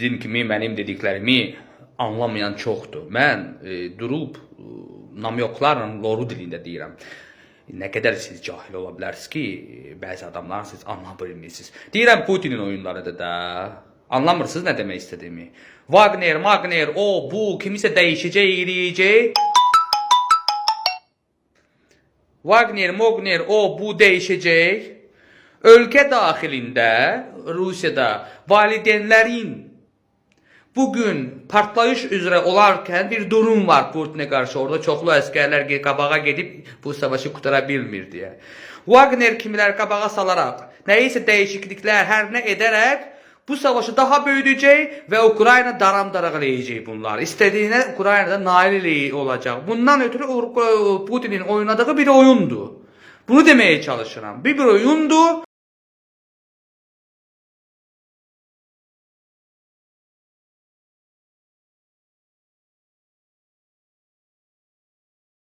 sizin kimi mənim dediklərimi anlamayan çoxdur. Mən e, durub e, namyoklarla loru dilində deyirəm. Nə qədər siz cahil ola ki, e, bəzi adamlar siz anlaya bilmirsiniz. Deyirəm Putinin oyunlarıdır da. Anlamırsınız nə demək istədiyimi? Wagner, Magner, o, bu, kimisə dəyişəcək, eləyəcək. Wagner, Mogner, o, bu dəyişəcək. Ölkə daxilində, Rusiyada valideynlərin bugün partlayış üzrə olarkən bir durum var Putinə qarşı. Orada çoxlu əskərlər ge- qabağa gedib bu savaşı qutara bilmir deyə. Wagner kimilər qabağa salaraq, nəyisə dəyişikliklər hər nə edərək bu savaşı daha böyüdəcək və Ukrayna daram-daraq eləyəcək bunlar. İstədiyinə Ukraynada nail olacaq. Bundan ötürü Putinin oynadığı bir oyundur. Bunu deməyə çalışıram. Bir bir oyundur.